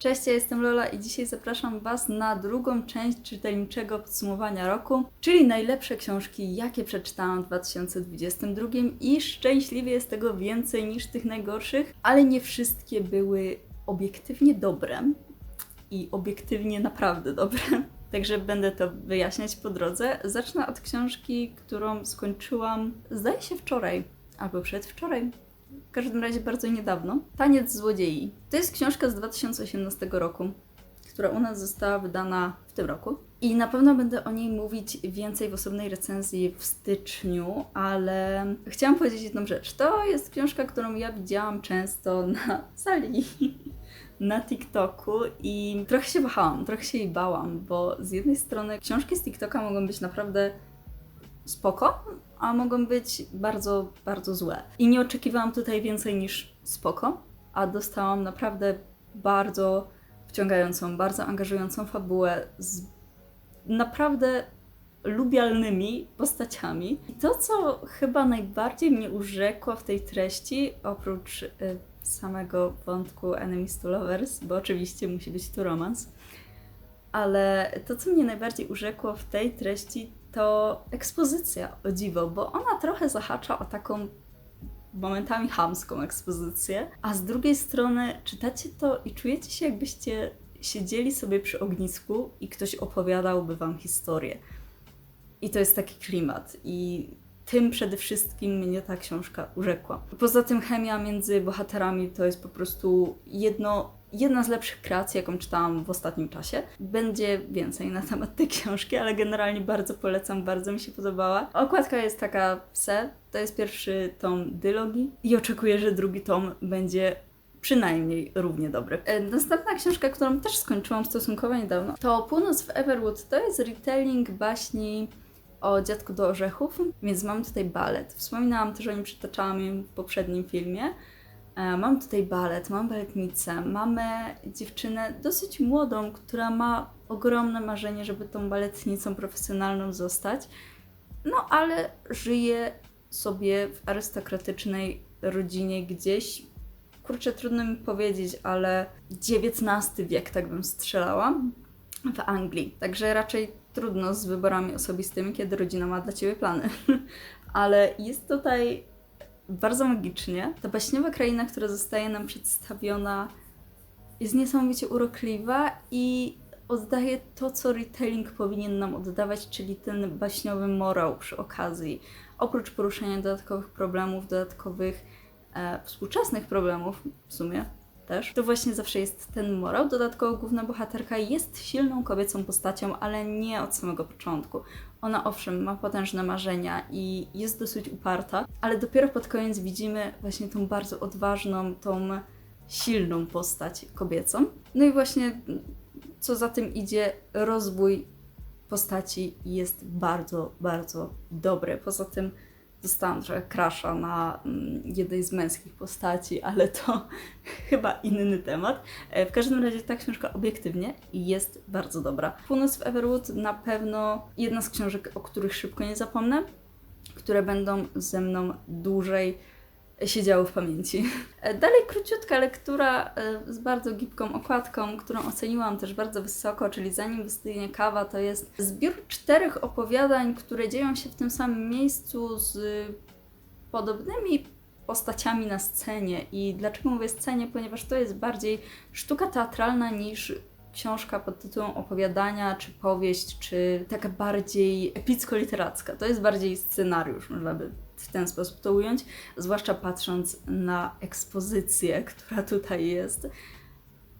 Cześć, ja jestem Lola i dzisiaj zapraszam Was na drugą część czytelniczego podsumowania roku, czyli najlepsze książki, jakie przeczytałam w 2022 i szczęśliwie jest tego więcej niż tych najgorszych, ale nie wszystkie były obiektywnie dobre i obiektywnie naprawdę dobre. Także będę to wyjaśniać po drodze. Zacznę od książki, którą skończyłam, zdaje się wczoraj albo przedwczoraj. W każdym razie bardzo niedawno. Taniec złodziei. To jest książka z 2018 roku, która u nas została wydana w tym roku. I na pewno będę o niej mówić więcej w osobnej recenzji w styczniu, ale chciałam powiedzieć jedną rzecz. To jest książka, którą ja widziałam często na sali na TikToku i trochę się wahałam, trochę się jej bałam, bo z jednej strony książki z TikToka mogą być naprawdę spoko, a mogą być bardzo, bardzo złe. I nie oczekiwałam tutaj więcej niż spoko, a dostałam naprawdę bardzo wciągającą, bardzo angażującą fabułę z naprawdę lubialnymi postaciami. I to, co chyba najbardziej mnie urzekło w tej treści, oprócz y, samego wątku Enemies to Lovers, bo oczywiście musi być tu romans, ale to, co mnie najbardziej urzekło w tej treści, to ekspozycja, o dziwo, bo ona trochę zahacza o taką momentami chamską ekspozycję, a z drugiej strony czytacie to i czujecie się, jakbyście siedzieli sobie przy ognisku i ktoś opowiadałby wam historię. I to jest taki klimat. I tym przede wszystkim mnie ta książka urzekła. Poza tym chemia między bohaterami to jest po prostu jedno jedna z lepszych kreacji, jaką czytałam w ostatnim czasie. Będzie więcej na temat tej książki, ale generalnie bardzo polecam, bardzo mi się podobała. Okładka jest taka se, to jest pierwszy tom dylogii i oczekuję, że drugi tom będzie przynajmniej równie dobry. E, następna książka, którą też skończyłam stosunkowo niedawno, to Północ w Everwood. To jest retelling baśni o dziadku do orzechów, więc mam tutaj balet. Wspominałam też o nim, przytaczałam ją w poprzednim filmie. E, mam tutaj balet, mam baletnicę, mamy dziewczynę dosyć młodą, która ma ogromne marzenie, żeby tą baletnicą profesjonalną zostać, no ale żyje sobie w arystokratycznej rodzinie gdzieś. Kurczę, trudno mi powiedzieć, ale XIX wiek, tak bym strzelała, w Anglii. Także raczej trudno z wyborami osobistymi, kiedy rodzina ma dla ciebie plany. ale jest tutaj bardzo magicznie. Ta baśniowa kraina, która zostaje nam przedstawiona, jest niesamowicie urokliwa i oddaje to, co retelling powinien nam oddawać, czyli ten baśniowy morał przy okazji. Oprócz poruszenia dodatkowych problemów, dodatkowych e, współczesnych problemów w sumie też, to właśnie zawsze jest ten morał. Dodatkowo główna bohaterka jest silną kobiecą postacią, ale nie od samego początku. Ona owszem ma potężne marzenia i jest dosyć uparta, ale dopiero pod koniec widzimy właśnie tą bardzo odważną, tą silną postać kobiecą. No i właśnie co za tym idzie, rozwój postaci jest bardzo, bardzo dobry. Poza tym dostałam trochę krasza na mm, jednej z męskich postaci, ale to chyba inny temat. E, w każdym razie ta książka obiektywnie jest bardzo dobra. Północ w Everwood na pewno jedna z książek, o których szybko nie zapomnę, które będą ze mną dłużej siedziały w pamięci. E, dalej króciutka lektura e, z bardzo gibką okładką, którą oceniłam też bardzo wysoko, czyli Zanim wystygnie kawa, to jest zbiór czterech opowiadań, które dzieją się w tym samym miejscu z podobnymi postaciami na scenie. I dlaczego mówię scenie? Ponieważ to jest bardziej sztuka teatralna niż książka pod tytułem opowiadania, czy powieść, czy taka bardziej epicko-literacka. To jest bardziej scenariusz, można by w ten sposób to ująć, zwłaszcza patrząc na ekspozycję, która tutaj jest.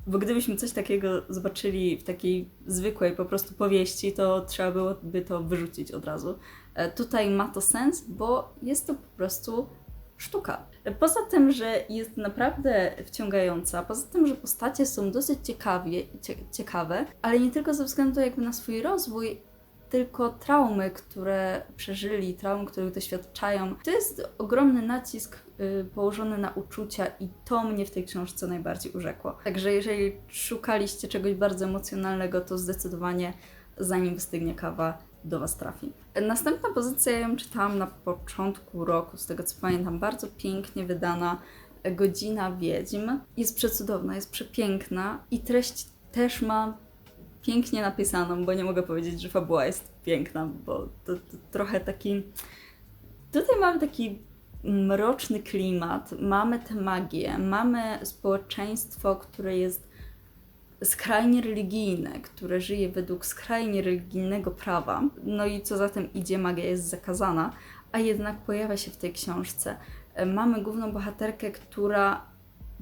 Bo gdybyśmy coś takiego zobaczyli w takiej zwykłej po prostu powieści, to trzeba byłoby to wyrzucić od razu. E, tutaj ma to sens, bo jest to po prostu sztuka. Poza tym, że jest naprawdę wciągająca, poza tym, że postacie są dosyć ciekawie, ciekawe, ale nie tylko ze względu jakby na swój rozwój, tylko traumy, które przeżyli, traumy, których doświadczają. To jest ogromny nacisk y, położony na uczucia i to mnie w tej książce najbardziej urzekło. Także jeżeli szukaliście czegoś bardzo emocjonalnego, to zdecydowanie zanim wystygnie kawa, do Was trafi. Następna pozycja, ja ją czytałam na początku roku, z tego co pamiętam, bardzo pięknie wydana Godzina Wiedźm. Jest przecudowna, jest przepiękna i treść też ma pięknie napisaną, bo nie mogę powiedzieć, że fabuła jest piękna, bo to, to trochę taki. Tutaj mamy taki mroczny klimat, mamy tę magię, mamy społeczeństwo, które jest skrajnie religijne, które żyje według skrajnie religijnego prawa. No i co za tym idzie, magia jest zakazana, a jednak pojawia się w tej książce. Mamy główną bohaterkę, która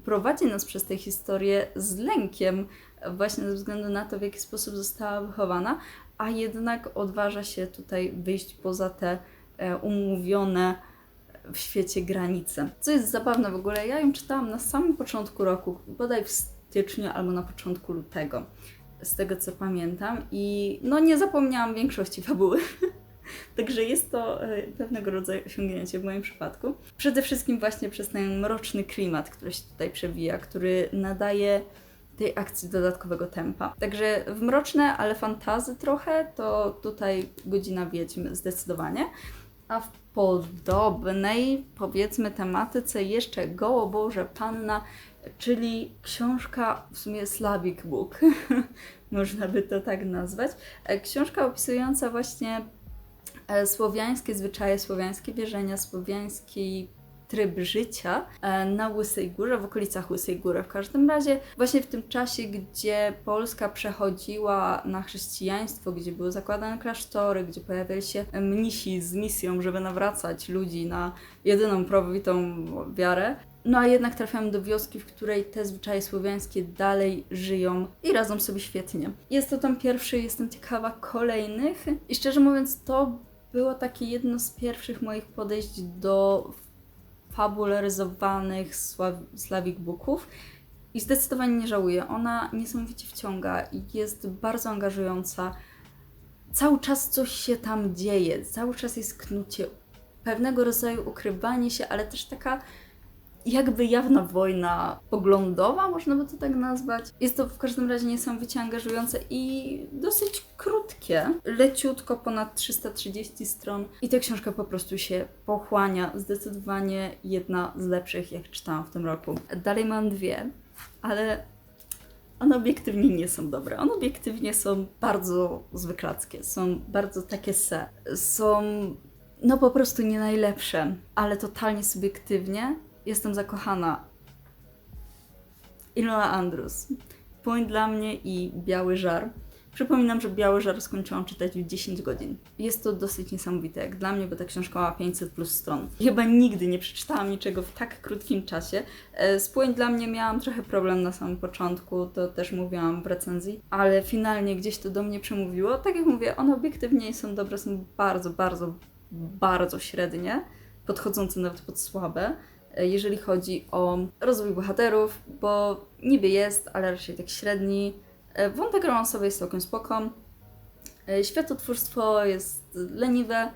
prowadzi nas przez tę historię z lękiem, właśnie ze względu na to, w jaki sposób została wychowana, a jednak odważa się tutaj wyjść poza te e, umówione w świecie granice. Co jest zabawne w ogóle, ja ją czytałam na samym początku roku, bodaj w styczniu albo na początku lutego, z tego co pamiętam, i no nie zapomniałam większości fabuły. Także jest to e, pewnego rodzaju osiągnięcie w moim przypadku. Przede wszystkim właśnie przez ten mroczny klimat, który się tutaj przewija, który nadaje tej akcji dodatkowego tempa. Także w mroczne, ale fantazy trochę, to tutaj godzina wiedźmy zdecydowanie. A w podobnej, powiedzmy, tematyce jeszcze Gołoboże Panna, czyli książka, w sumie Slavic Book, można by to tak nazwać. E, książka opisująca właśnie e, słowiańskie zwyczaje, słowiańskie wierzenia, słowiański tryb życia e, na Łysej Górze, w okolicach Łysej Góry w każdym razie. Właśnie w tym czasie, gdzie Polska przechodziła na chrześcijaństwo, gdzie były zakładane klasztory, gdzie pojawiali się mnisi z misją, żeby nawracać ludzi na jedyną prawowitą wiarę, no a jednak trafiam do wioski, w której te zwyczaje słowiańskie dalej żyją i radzą sobie świetnie. Jest to tam pierwszy, jestem ciekawa kolejnych i szczerze mówiąc to było takie jedno z pierwszych moich podejść do fabularyzowanych Slavic Booków i zdecydowanie nie żałuję. Ona niesamowicie wciąga i jest bardzo angażująca. Cały czas coś się tam dzieje, cały czas jest knucie, pewnego rodzaju ukrywanie się, ale też taka jakby jawna wojna poglądowa, można by to tak nazwać. Jest to w każdym razie niesamowicie angażujące i dosyć krótkie, leciutko ponad 330 stron i ta książka po prostu się pochłania. Zdecydowanie jedna z lepszych, jak czytałam w tym roku. Dalej mam dwie, ale one obiektywnie nie są dobre. One obiektywnie są bardzo zwyklackie, są bardzo takie se. Są no po prostu nie najlepsze, ale totalnie subiektywnie Jestem zakochana. Ilona Andrus. Point dla mnie i Biały Żar. Przypominam, że Biały Żar skończyłam czytać w 10 godzin. Jest to dosyć niesamowite, jak dla mnie, bo ta książka ma 500 plus stron. Chyba nigdy nie przeczytałam niczego w tak krótkim czasie. E, z Point dla mnie miałam trochę problem na samym początku, to też mówiłam w recenzji, ale finalnie gdzieś to do mnie przemówiło. Tak jak mówię, one obiektywnie są dobre, są bardzo, bardzo, bardzo średnie, podchodzące nawet pod słabe. E, jeżeli chodzi o rozwój bohaterów, bo niby jest, ale raczej tak średni. E, wątek romansowy jest całkiem spoko. E, światotwórstwo jest leniwe.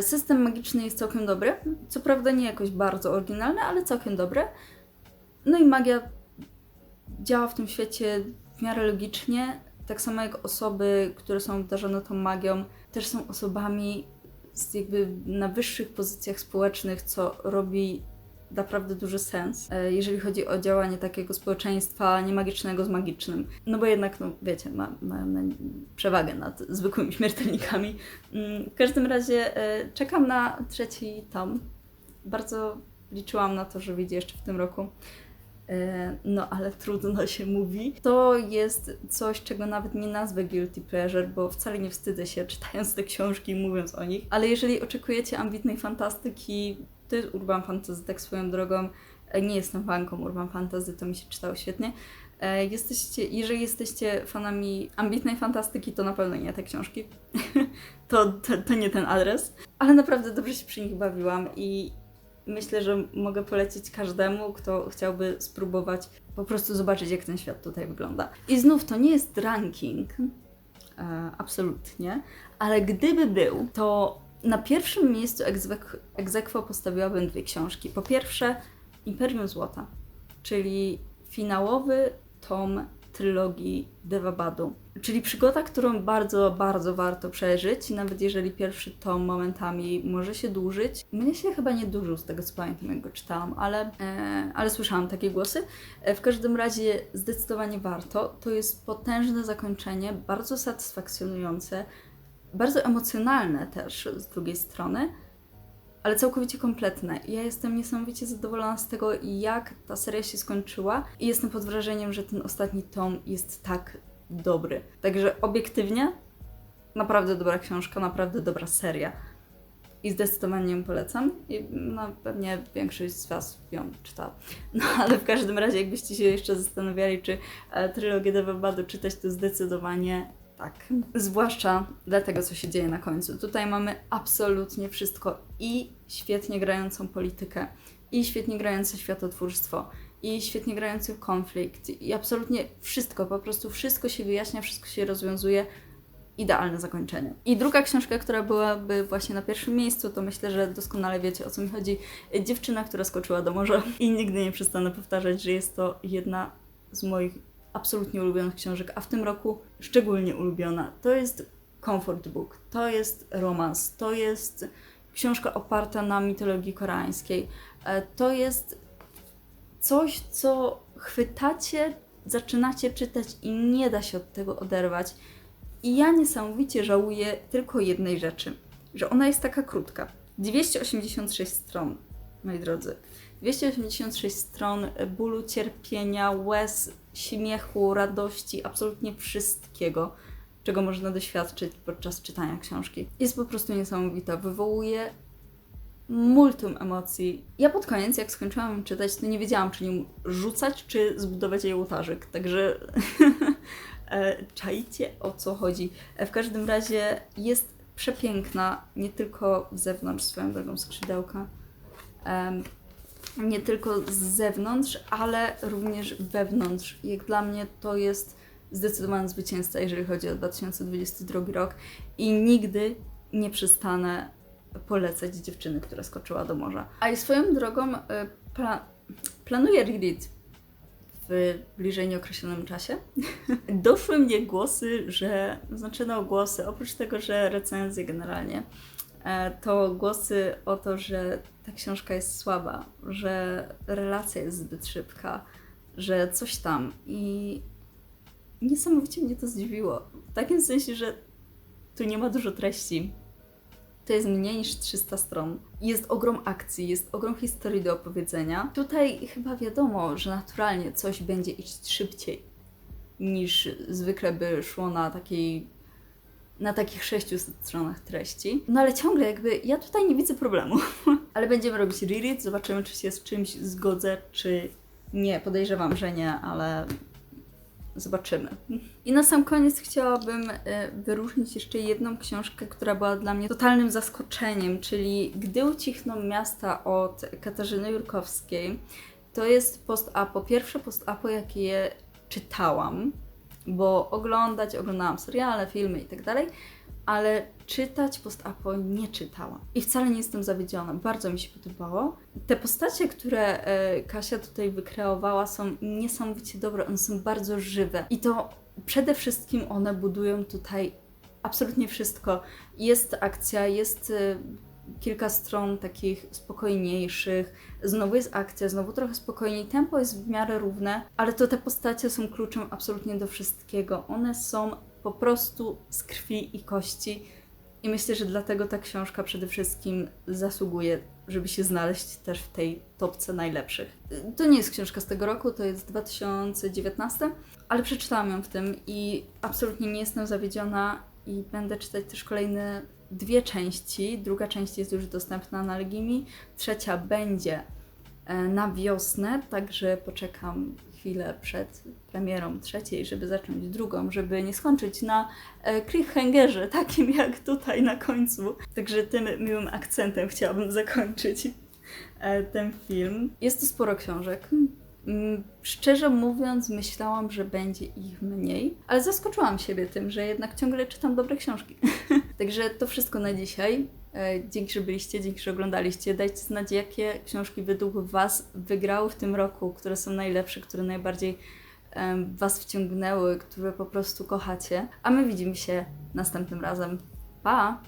System magiczny jest całkiem dobry. Co prawda nie jakoś bardzo oryginalny, ale całkiem dobry. No i magia działa w tym świecie w miarę logicznie. Tak samo jak osoby, które są obdarzone tą magią, też są osobami z jakby na wyższych pozycjach społecznych, co robi naprawdę duży sens, e, jeżeli chodzi o działanie takiego społeczeństwa niemagicznego z magicznym. No bo jednak, no wiecie, ma, mają przewagę nad zwykłymi śmiertelnikami. Mm, w każdym razie e, czekam na trzeci tom. Bardzo liczyłam na to, że wyjdzie jeszcze w tym roku. E, no, ale trudno się mówi. To jest coś, czego nawet nie nazwę guilty pleasure, bo wcale nie wstydzę się czytając te książki i mówiąc o nich. Ale jeżeli oczekujecie ambitnej fantastyki, to jest urban fantasy, tak swoją drogą. E, nie jestem fanką urban fantasy, to mi się czytało świetnie. E, jesteście, jeżeli jesteście fanami ambitnej fantastyki, to na pewno nie te książki. to, to, to nie ten adres. Ale naprawdę dobrze się przy nich bawiłam i myślę, że mogę polecić każdemu, kto chciałby spróbować po prostu zobaczyć, jak ten świat tutaj wygląda. I znów to nie jest ranking, e, absolutnie, ale gdyby był, to na pierwszym miejscu egzekwo postawiłabym dwie książki. Po pierwsze Imperium Złota, czyli finałowy tom trylogii Devabadu. Czyli przygoda, którą bardzo, bardzo warto przeżyć, nawet jeżeli pierwszy tom momentami może się dłużyć. Mnie się chyba nie dłużył z tego co pamiętam, jak go czytałam, ale, e, ale słyszałam takie głosy. E, w każdym razie zdecydowanie warto. To jest potężne zakończenie, bardzo satysfakcjonujące, bardzo emocjonalne też z drugiej strony ale całkowicie kompletne. Ja jestem niesamowicie zadowolona z tego, jak ta seria się skończyła i jestem pod wrażeniem, że ten ostatni tom jest tak dobry. Także obiektywnie, naprawdę dobra książka, naprawdę dobra seria. I zdecydowanie ją polecam. I no, pewnie większość z Was ją czyta. No ale w każdym razie, jakbyście się jeszcze zastanawiali, czy e, trylogię Devabadu czytać, to zdecydowanie tak. Zwłaszcza dla tego, co się dzieje na końcu. Tutaj mamy absolutnie wszystko i świetnie grającą politykę, i świetnie grające światotwórstwo, i świetnie grający konflikt, i absolutnie wszystko, po prostu wszystko się wyjaśnia, wszystko się rozwiązuje. Idealne zakończenie. I druga książka, która byłaby właśnie na pierwszym miejscu, to myślę, że doskonale wiecie o co mi chodzi. Dziewczyna, która skoczyła do morza. I nigdy nie przestanę powtarzać, że jest to jedna z moich absolutnie ulubionych książek, a w tym roku szczególnie ulubiona. To jest comfort book, to jest romans, to jest książka oparta na mitologii koreańskiej. E, to jest coś, co chwytacie, zaczynacie czytać i nie da się od tego oderwać. I ja niesamowicie żałuję tylko jednej rzeczy, że ona jest taka krótka. 286 stron, moi drodzy. 286 stron bólu, cierpienia, łez, śmiechu, radości, absolutnie wszystkiego, czego można doświadczyć podczas czytania książki. Jest po prostu niesamowita, wywołuje multum emocji. Ja pod koniec, jak skończyłam czytać, to nie wiedziałam, czy nim rzucać, czy zbudować jej ołtarzyk, także e, czajcie o co chodzi. E, w każdym razie jest przepiękna, nie tylko z zewnątrz, swoją drogą skrzydełka nie tylko z zewnątrz, ale również wewnątrz. Jak dla mnie to jest zdecydowany zwycięzca, jeżeli chodzi o 2022 rok i nigdy nie przestanę polecać dziewczyny, która skoczyła do morza. A i swoją drogą y, pla planuję reread w bliżej nieokreślonym czasie. Doszły mnie głosy, że, znaczy no głosy, oprócz tego, że recenzje generalnie, to głosy o to, że ta książka jest słaba, że relacja jest zbyt szybka, że coś tam. I niesamowicie mnie to zdziwiło. W takim sensie, że tu nie ma dużo treści. To jest mniej niż 300 stron. Jest ogrom akcji, jest ogrom historii do opowiedzenia. Tutaj chyba wiadomo, że naturalnie coś będzie iść szybciej niż zwykle by szło na takiej na takich 600 stronach treści. No ale ciągle jakby ja tutaj nie widzę problemu. ale będziemy robić reread, zobaczymy czy się z czymś zgodzę, czy nie. Podejrzewam, że nie, ale zobaczymy. I na sam koniec chciałabym e, wyróżnić jeszcze jedną książkę, która była dla mnie totalnym zaskoczeniem, czyli Gdy ucichną miasta od Katarzyny Jurkowskiej. To jest post-apo, pierwsze post-apo, jakie czytałam bo oglądać, oglądałam seriale, filmy i tak ale czytać post-apo nie czytałam. I wcale nie jestem zawiedziona, bardzo mi się podobało. Te postacie, które e, Kasia tutaj wykreowała są niesamowicie dobre, one są bardzo żywe. I to przede wszystkim one budują tutaj absolutnie wszystko. Jest akcja, jest e, kilka stron takich spokojniejszych, znowu jest akcja, znowu trochę spokojniej, tempo jest w miarę równe, ale to te postacie są kluczem absolutnie do wszystkiego. One są po prostu z krwi i kości. I myślę, że dlatego ta książka przede wszystkim zasługuje, żeby się znaleźć też w tej topce najlepszych. To nie jest książka z tego roku, to jest 2019, ale przeczytałam ją w tym i absolutnie nie jestem zawiedziona i będę czytać też kolejne dwie części. Druga część jest już dostępna na Legimi, trzecia będzie e, na wiosnę, także poczekam chwilę przed premierą trzeciej, żeby zacząć drugą, żeby nie skończyć na e, cliffhangerze, takim jak tutaj na końcu. Także tym miłym akcentem chciałabym zakończyć e, ten film. Jest to sporo książek. Mm, szczerze mówiąc, myślałam, że będzie ich mniej, ale zaskoczyłam siebie tym, że jednak ciągle czytam dobre książki. Także to wszystko na dzisiaj. E, dzięki, że byliście, dzięki, że oglądaliście. Dajcie znać, jakie książki według Was wygrały w tym roku, które są najlepsze, które najbardziej Was wciągnęły, które po prostu kochacie. A my widzimy się następnym razem. Pa!